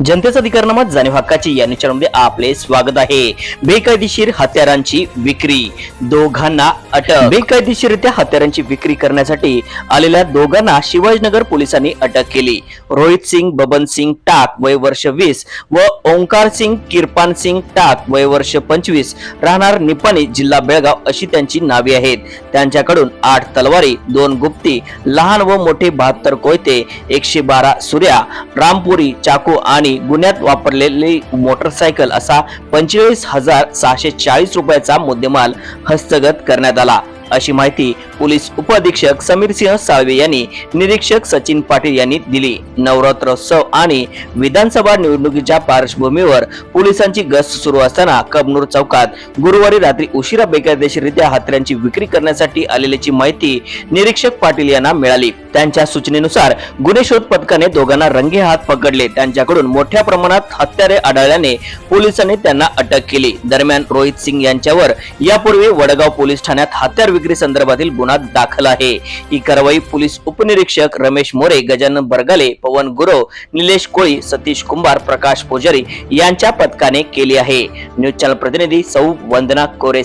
जनतेचा अधिकारनामा जाणीव हक्काची या निचारमध्ये आपले स्वागत आहे. बेकायदेशीर हत्यारांची विक्री. दोघांना अटक. बेकायदेशीरित्या हत्यारांची विक्री करण्यासाठी आलेल्या दोघांना शिवाजीनगर पोलिसांनी अटक केली. रोहित सिंग बबन सिंग टाक वय वर्ष वीस व ओंकार सिंग किरपान सिंग टाक वय वर्ष पंचवीस राहणार निपाणी जिल्हा बेळगाव अशी त्यांची नावे आहेत. त्यांच्याकडून आठ तलवारी दोन गुप्ती लहान व मोठे बहात्तर कोयते एकशे बारा सूर्या रामपुरी चाकू आणि गुन्ह्यात वापरलेली मोटरसायकल असा पंचेचाळीस हजार सहाशे चाळीस रुपयाचा मुद्देमाल हस्तगत करण्यात आला. अशी माहिती पोलीस उपअधीक्षक समीर सिंह साळवे यांनी निरीक्षक सचिन पाटील यांनी दिली. नवरात्रोत्सव आणि विधानसभा निवडणुकीच्या पार्श्वभूमीवर पोलिसांची गस्त सुरू असताना कबनूर चौकात गुरुवारी रात्री उशिरा बेकायदेशीररित्या हत्यांची विक्री करण्यासाठी आलेल्याची माहिती निरीक्षक पाटील यांना मिळाली. त्यांच्या सूचनेनुसार गुन्हे शोध पथकाने दोघांना रंगे हात पकडले. त्यांच्याकडून मोठ्या प्रमाणात हत्यारे आढळल्याने पोलिसांनी त्यांना अटक केली. दरम्यान रोहित सिंग यांच्यावर यापूर्वी वडगाव पोलीस ठाण्यात हत्यार विक्री संदर्भातील गुन्हा दाखल आहे. ही कारवाई पोलीस उपनिरीक्षक रमेश मोरे गजानन बरगाले पवन गुरव निलेश कोळी सतीश कुंभार प्रकाश पुजारी यांच्या पथकाने केली आहे. न्यूज चॅनल प्रतिनिधी सौ वंदना कोरे